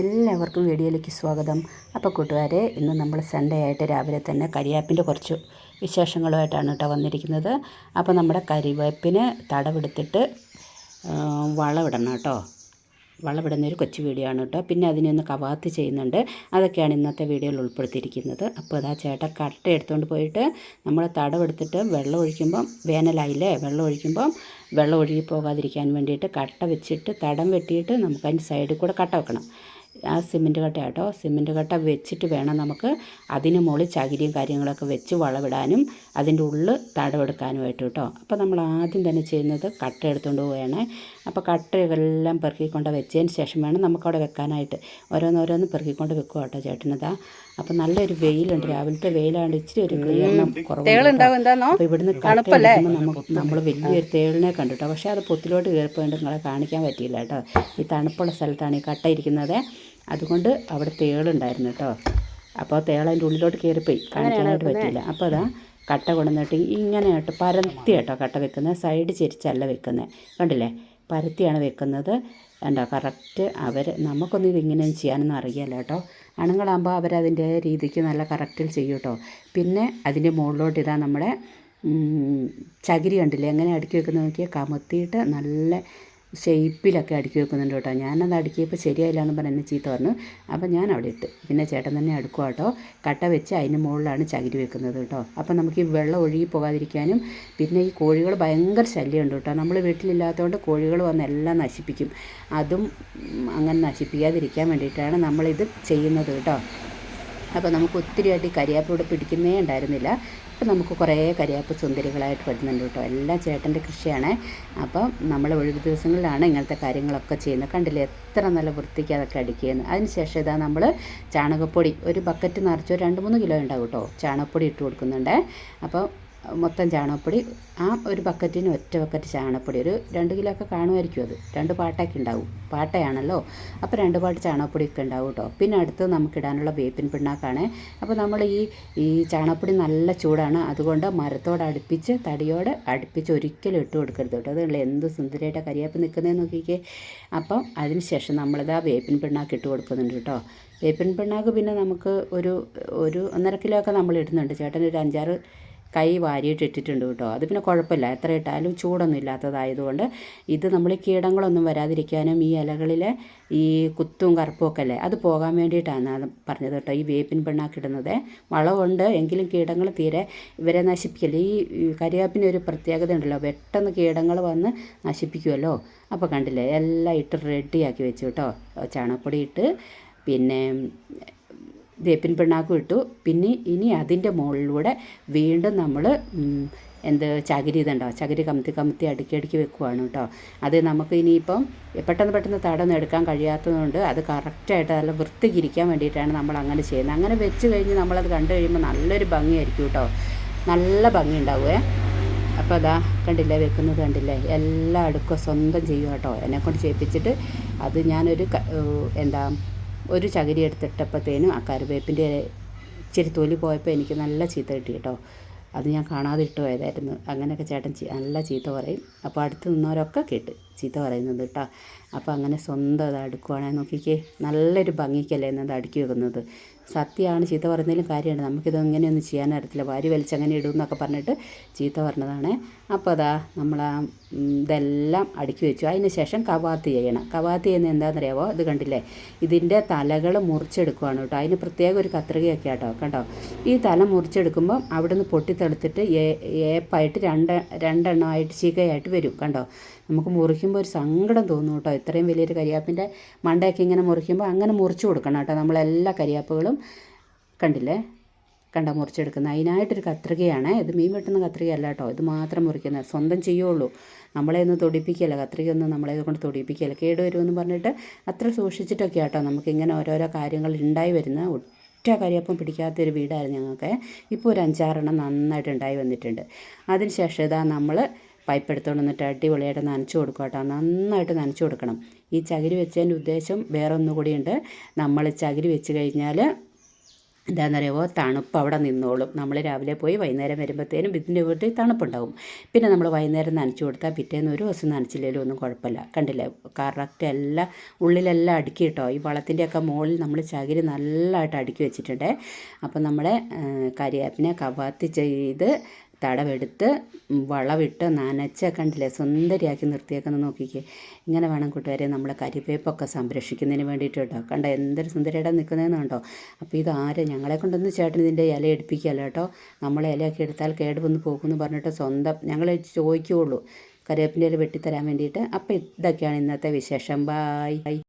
എല്ലാവർക്കും വീഡിയോയിലേക്ക് സ്വാഗതം. അപ്പോൾ കൂട്ടുകാരെ ഇന്ന് നമ്മൾ സൺഡേ ആയിട്ട് രാവിലെ തന്നെ കരിയാപ്പിന്റെ കുറച്ച് വിശേഷങ്ങളുമായിട്ടാണ് കേട്ടോ വന്നിരിക്കുന്നത്. അപ്പോൾ നമ്മുടെ കരിവേപ്പിന് തടവെടുത്തിട്ട് വളമിടണം കേട്ടോ. വളമിടുന്ന ഒരു കൊച്ചു വീഡിയോ ആണ് കേട്ടോ. പിന്നെ അതിനൊന്ന് കവാത്ത് ചെയ്യുന്നുണ്ട്. അതൊക്കെയാണ് ഇന്നത്തെ വീഡിയോയിൽ ഉൾപ്പെടുത്തിയിരിക്കുന്നത്. അപ്പോൾ അതാ ചേട്ടൻ കട്ട എടുത്തുകൊണ്ട് പോയിട്ട് നമ്മൾ തടവെടുത്തിട്ട് വെള്ളം ഒഴിക്കുമ്പം വേനലായില്ലേ? വെള്ളം ഒഴിക്കുമ്പം വെള്ളം ഒഴുകി പോകാതിരിക്കാൻ വേണ്ടിയിട്ട് കട്ട വെച്ചിട്ട് തടം വെട്ടിയിട്ട് നമുക്ക് അതിന്റെ സൈഡിൽ കൂടെ കട്ട വെക്കണം. ആ സിമെന്റ് കട്ട കേട്ടോ. സിമെന്റ് കട്ട വെച്ചിട്ട് വേണം നമുക്ക് അതിന് മുകളിൽ ചകിരിയും കാര്യങ്ങളൊക്കെ വെച്ച് വളവിടാനും. അതിന്റെ ഉള്ളിൽ തടവെടുക്കാനുമായിട്ട് കേട്ടോ അപ്പോൾ നമ്മൾ ആദ്യം തന്നെ ചെയ്യുന്നത് കട്ട എടുത്തുകൊണ്ട് പോവുകയാണ്. അപ്പോൾ കട്ടയെല്ലാം പെറുക്കിക്കൊണ്ട് വെച്ചതിന് ശേഷം വേണം നമുക്കവിടെ വെക്കാനായിട്ട്. ഓരോന്നോരോന്ന് പെറുക്കിക്കൊണ്ട് വെക്കുക കേട്ടോ ചേട്ടനതാ. അപ്പോൾ നല്ലൊരു വെയിലുണ്ട്. രാവിലത്തെ വെയിലാണ് ഇച്ചിരി ഒരു ക്ലിയറിനും കുറവുണ്ട് അപ്പോൾ ഇവിടുന്ന് നമുക്ക് നമ്മൾ വലിയൊരു തേളിനെ കണ്ടു കേട്ടോ പക്ഷേ അത് പൊത്തിലോട്ട് കയറിപ്പോയിട്ട് നിങ്ങളെ കാണിക്കാൻ പറ്റിയില്ല കേട്ടോ ഈ തണുപ്പുള്ള സ്ഥലത്താണ് ഈ കട്ട ഇരിക്കുന്നത്. അതുകൊണ്ട് അവിടെ തേളുണ്ടായിരുന്നു കേട്ടോ അപ്പോൾ തേളതിന്റെ ഉള്ളിലോട്ട് കയറിപ്പോയി. കാണിക്കാനായിട്ട് പറ്റിയില്ല. അപ്പോൾ അതാ കട്ട കൊണ്ടുവന്നിട്ട് ഇങ്ങനെയായിട്ട് പരത്തി കേട്ടോ കട്ട വെക്കുന്നത്. സൈഡ് ചെരിച്ചല്ല വെക്കുന്നത്. കണ്ടില്ലേ? പരത്തിയാണ് വെക്കുന്നത്. എന്താ കറക്റ്റ് അവർ നമുക്കൊന്നും ഇതിങ്ങനെ ചെയ്യാനൊന്നും അറിയില്ല കേട്ടോ. ആണുങ്ങളാകുമ്പോൾ അവരതിന്റെ രീതിക്ക് നല്ല കറക്റ്റിൽ ചെയ്യും കേട്ടോ പിന്നെ അതിന്റെ മുകളിലോട്ട് ഇതാ നമ്മുടെ ചകിരി കണ്ടില്ലേ? എങ്ങനെ അടുക്കി വെക്കുന്നത് നോക്കിയാൽ കമത്തിയിട്ട് നല്ല ഷേപ്പിലൊക്കെ അടുക്കി വെക്കുന്നുണ്ട് കേട്ടോ. ഞാനത് അടുക്കിയപ്പോൾ ശരിയായില്ല എന്ന് പറഞ്ഞ് ചീത്ത പറഞ്ഞു. അപ്പോൾ ഞാൻ അവിടെ ഇട്ട്. പിന്നെ ചേട്ടൻ തന്നെ അടുക്കുക കേട്ടോ. കട്ട വെച്ച് അതിന് മുകളിലാണ് ചകിരി വെക്കുന്നത് കേട്ടോ. അപ്പോൾ നമുക്ക് ഈ വെള്ളം ഒഴുകി പോകാതിരിക്കാനും പിന്നെ ഈ കോഴികൾ ഭയങ്കര ശല്യമുണ്ട് കേട്ടോ. നമ്മൾ വീട്ടിലില്ലാത്തതുകൊണ്ട് കോഴികൾ വന്ന് എല്ലാം നശിപ്പിക്കും. അതും അങ്ങനെ നശിപ്പിക്കാതിരിക്കാൻ വേണ്ടിയിട്ടാണ് നമ്മളിത് ചെയ്യുന്നത് കേട്ടോ. അപ്പോൾ നമുക്ക് ഒത്തിരി ആയിട്ട് ഈ ഇവിടെ പിടിക്കുന്നേ ഉണ്ടായിരുന്നില്ല. അപ്പോൾ നമുക്ക് കുറേ കരിയാപ്പ് സുന്ദരികളായിട്ട് വരുന്നുണ്ട് കേട്ടോ. എല്ലാം ചേട്ടന്റെ കൃഷിയാണ്. അപ്പം നമ്മൾ ഒഴിവ് ദിവസങ്ങളിലാണ് ഇങ്ങനത്തെ കാര്യങ്ങളൊക്കെ ചെയ്യുന്നത്. കണ്ടില്ലേ? എത്ര നല്ല വൃത്തിക്ക് അതൊക്കെ അടിക്കുകയെന്ന്. അതിനുശേഷം ഇതാ നമ്മൾ ചാണകപ്പൊടി ഒരു ബക്കറ്റ് നിറച്ചോ രണ്ട് മൂന്ന് കിലോ ഉണ്ടാവും കേട്ടോ. ചാണകപ്പൊടി ഇട്ട് കൊടുക്കുന്നുണ്ട്. അപ്പോൾ മൊത്തം ചാണകപ്പൊടി ആ ഒരു ബക്കറ്റിന് ഒറ്റ ബക്കറ്റ് ചാണകപ്പൊടി ഒരു രണ്ട് കിലോ ഒക്കെ കാണുമായിരിക്കും അത്. രണ്ട് പാട്ടൊക്കെ ഉണ്ടാവും. പാട്ടയാണല്ലോ. അപ്പോൾ രണ്ട് പാട്ട് ചാണകപ്പൊടി ഒക്കെ ഉണ്ടാവും കേട്ടോ. പിന്നെ അടുത്ത് നമുക്കിടാനുള്ള വേപ്പിൻ പിണ്ണാക്കാണ്. അപ്പോൾ നമ്മൾ ഈ ഈ ചാണകപ്പൊടി നല്ല ചൂടാണ്. അതുകൊണ്ട് മരത്തോട് അടുപ്പിച്ച് തടിയോട് അടുപ്പിച്ച് ഒരിക്കലും ഇട്ട് കൊടുക്കരുത് കേട്ടോ. അതുള്ള എന്ത് സുന്ദരമായിട്ട് കരിയാപ്പ് നിൽക്കുന്നതെന്ന് നോക്കിക്കേ. അപ്പം അതിന് ശേഷം നമ്മളിതാ വേപ്പിൻ പിണ്ണാക്ക് ഇട്ട് കൊടുക്കുന്നുണ്ട് കേട്ടോ. വേപ്പിൻ പിണ്ണാക്ക് പിന്നെ നമുക്ക് ഒരു ഒരു ഒന്നര കിലോ ഒക്കെ നമ്മൾ ഇടുന്നുണ്ട്. ചേട്ടൻ ഒരു അഞ്ചാറ് കൈ വാരിയിട്ട് ഇട്ടിട്ടുണ്ട് കേട്ടോ. അത് പിന്നെ കുഴപ്പമില്ല. എത്ര ഇട്ടാലും ചൂടൊന്നും ഇല്ലാത്തതായതുകൊണ്ട് ഇത് നമ്മൾ കീടങ്ങളൊന്നും വരാതിരിക്കാനും ഈ ഇലകളിലെ ഈ കുത്തും കറുപ്പും ഒക്കെ അല്ലേ അത് പോകാൻ വേണ്ടിയിട്ടാണ് അത് പറഞ്ഞത് കേട്ടോ. ഈ വേപ്പിൻ പിണ്ണാക്കിടുന്നത് വളമുണ്ട് എങ്കിലും കീടങ്ങൾ തീരെ ഇവരെ നശിപ്പിക്കില്ല. ഈ കരിയാപ്പിന് ഒരു പ്രത്യേകത ഉണ്ടല്ലോ. പെട്ടെന്ന് കീടങ്ങൾ വന്ന് നശിപ്പിക്കുമല്ലോ അപ്പോൾ കണ്ടില്ലേ? എല്ലാം ഇട്ട് റെഡിയാക്കി വെച്ചു കേട്ടോ. ചാണകപ്പൊടി ഇട്ട്. പിന്നെ വേപ്പിൻ പിണ്ണാക്കും ഇട്ടു. പിന്നെ ഇനി അതിന്റെ മുകളിലൂടെ വീണ്ടും നമ്മൾ എന്ത് ചകിരി ഇതുണ്ടോ? ചകിരി കമത്തി കമത്തി അടുക്കി അടുക്കി വെക്കുവാണ് കേട്ടോ. അത് നമുക്ക് ഇനിയിപ്പം പെട്ടെന്ന് പെട്ടെന്ന് തടന്ന് എടുക്കാൻ കഴിയാത്തതുകൊണ്ട് അത് കറക്റ്റായിട്ട് നല്ല വൃത്തിക്കിരിക്കാൻ വേണ്ടിയിട്ടാണ് നമ്മൾ അങ്ങനെ ചെയ്യുന്നത്. അങ്ങനെ വെച്ച് കഴിഞ്ഞ് നമ്മളത് കണ്ടു കഴിയുമ്പോൾ നല്ലൊരു ഭംഗിയായിരിക്കും കേട്ടോ. നല്ല ഭംഗി ഉണ്ടാവുമേ അപ്പോൾ അതാ കണ്ടില്ലേ വെക്കുന്നത് കണ്ടില്ലേ? എല്ലാ അടുക്കും സ്വന്തം ചെയ്യും കേട്ടോ. എന്നെക്കൊണ്ട് ചെയ്യിപ്പിച്ചിട്ട് അത് ഞാനൊരു എന്താ ഒരു ചകിരി എടുത്തിട്ടപ്പോഴത്തേനും ആ കറിവേപ്പിന്റെ ഇച്ചിരി തൊലി പോയപ്പോൾ എനിക്ക് നല്ല ചീത്ത കിട്ടി കേട്ടോ. അത് ഞാൻ കാണാതെ ഇട്ട് പോയതായിരുന്നു. അങ്ങനെയൊക്കെ ചേട്ടൻ നല്ല ചീത്ത പറയും. അപ്പോൾ അടുത്ത് നിന്നവരൊക്കെ കേട്ട് ചീത്ത പറയുന്നത് കേട്ടോ. അപ്പോൾ അങ്ങനെ സ്വന്തം അത് അടുക്കുവാണെങ്കിൽ നോക്കിക്കേ. നല്ലൊരു ഭംഗിക്കല്ലേ എന്നത് അടുക്കി വെക്കുന്നത്. സത്യമാണ് ചീത്ത പറയുന്നതിലും കാര്യമാണ്. നമുക്കിത് അങ്ങനെയൊന്നും ചെയ്യാൻ അറിയത്തില്ല. വാരി വലിച്ചങ്ങനെ ഇടും പറഞ്ഞിട്ട് ചീത്ത പറഞ്ഞതാണ്. അപ്പോൾ അതാ നമ്മൾ ഇതെല്ലാം അടുക്കി വെച്ചു. അതിന് ശേഷം കവാത്ത് ചെയ്യണം. കവാത്ത് ചെയ്യുന്നത് എന്താണെന്നറിയാവോ? ഇത് കണ്ടില്ലേ? ഇതിന്റെ തലകൾ മുറിച്ചെടുക്കുവാണ് കേട്ടോ. അതിന് പ്രത്യേക ഒരു കത്രികയൊക്കെ കേട്ടോ കണ്ടോ? ഈ തല മുറിച്ചെടുക്കുമ്പം അവിടുന്ന് പൊട്ടിത്തെടുത്തിട്ട് ഏ- ഏപ്പായിട്ട് രണ്ട് രണ്ടെണ്ണമായിട്ട് ചീകയായിട്ട് വരും കണ്ടോ? നമുക്ക് മുറിക്കുമ്പോൾ ഒരു സങ്കടം തോന്നും കേട്ടോ. ഇത്രയും വലിയൊരു കരിയാപ്പിന്റെ മണ്ടയൊക്കെ ഇങ്ങനെ മുറിക്കുമ്പോൾ അങ്ങനെ മുറിച്ച് കൊടുക്കണം കേട്ടോ. നമ്മളെല്ലാ കരിയാപ്പുകളും കണ്ടില്ലേ? കണ്ട മുറിച്ചെടുക്കുന്നത്. അതിനായിട്ടൊരു കത്രികയാണ്. ഇത് മീൻ വെട്ടുന്ന കത്രികയല്ല കേട്ടോ. ഇത് മാത്രം മുറിക്കുന്നത് സ്വന്തം ചെയ്യുള്ളൂ. നമ്മളെ ഒന്ന് തൊടിപ്പിക്കുകയല്ല. കത്രികയൊന്നും നമ്മളെ കൊണ്ട് തൊടിപ്പിക്കുകയല്ല. കേടുവരുമെന്ന് പറഞ്ഞിട്ട് അത്ര സൂക്ഷിച്ചിട്ടൊക്കെ നമുക്കിങ്ങനെ ഓരോരോ കാര്യങ്ങൾ ഉണ്ടായി വരുന്ന ഒറ്റ കരിയപ്പം പിടിക്കാത്തൊരു വീടായിരുന്നു ഞങ്ങൾക്ക്. ഇപ്പോൾ ഒരു അഞ്ചാറെണ്ണം നന്നായിട്ട് ഉണ്ടായി വന്നിട്ടുണ്ട്. അതിന് ശേഷം ഇതാ നമ്മൾ പൈപ്പ് എടുത്തുകൊണ്ട് വന്നിട്ട് അടിപൊളിയായിട്ട് നനച്ചു കൊടുക്കുക കേട്ടോ. നന്നായിട്ട് നനച്ചു കൊടുക്കണം. ഈ ചകിരി വെച്ചതിന്റെ ഉദ്ദേശം വേറെ ഒന്നുകൂടിയുണ്ട് നമ്മൾ ചകിരി വെച്ച് കഴിഞ്ഞാൽ എന്താണെന്നറിയാമോ തണുപ്പ് അവിടെ നിന്നോളും. നമ്മൾ രാവിലെ പോയി വൈകുന്നേരം വരുമ്പോഴത്തേനും ഇതിന്റെ വീട്ടിൽ തണുപ്പുണ്ടാവും. പിന്നെ നമ്മൾ വൈകുന്നേരം നനച്ചു കൊടുത്താൽ പിറ്റേന്ന് ഒരു ദിവസം നനച്ചില്ലെങ്കിലും ഒന്നും കുഴപ്പമില്ല. കണ്ടില്ലേ? കറക്റ്റ് എല്ലാം ഉള്ളിലെല്ലാം അടുക്കി കേട്ടോ ഈ വളത്തിന്റെയൊക്കെ മുകളിൽ നമ്മൾ ചകിരി നല്ലതായിട്ട് അടുക്കി വെച്ചിട്ടുണ്ട്. അപ്പം നമ്മൾ കരിയാപ്പിനെ കവാത്തി ചെയ്ത് തടവെടുത്ത് വളവിട്ട് നനച്ച് കണ്ടില്ലേ സുന്ദരിയാക്കി നിർത്തിയേക്കുന്ന നോക്കിക്കേ. ഇങ്ങനെ വേണം കൂട്ടുകാരെ നമ്മൾ കരിവേപ്പൊക്കെ സംരക്ഷിക്കുന്നതിന് വേണ്ടിയിട്ട് കേട്ടോ. കണ്ട എന്തൊരു സുന്ദരിയുടെ നിൽക്കുന്നതെന്ന് കണ്ടോ? അപ്പോൾ ഇത് ആരും? ഞങ്ങളെ കൊണ്ടൊന്ന് ചേട്ടൻ ഇതിന്റെ ഇല എടുപ്പിക്കുകയല്ല കേട്ടോ. നമ്മൾ ഇലയൊക്കെ എടുത്താൽ കേട് വന്ന് പോകുമെന്ന് പറഞ്ഞിട്ട് സ്വന്തം ഞങ്ങൾ ചോദിക്കുകയുള്ളൂ. കറിവേപ്പിന്റെ ഇല വെട്ടിത്തരാൻ വേണ്ടിയിട്ട്. അപ്പോൾ ഇതൊക്കെയാണ് ഇന്നത്തെ വിശേഷം. ബായ്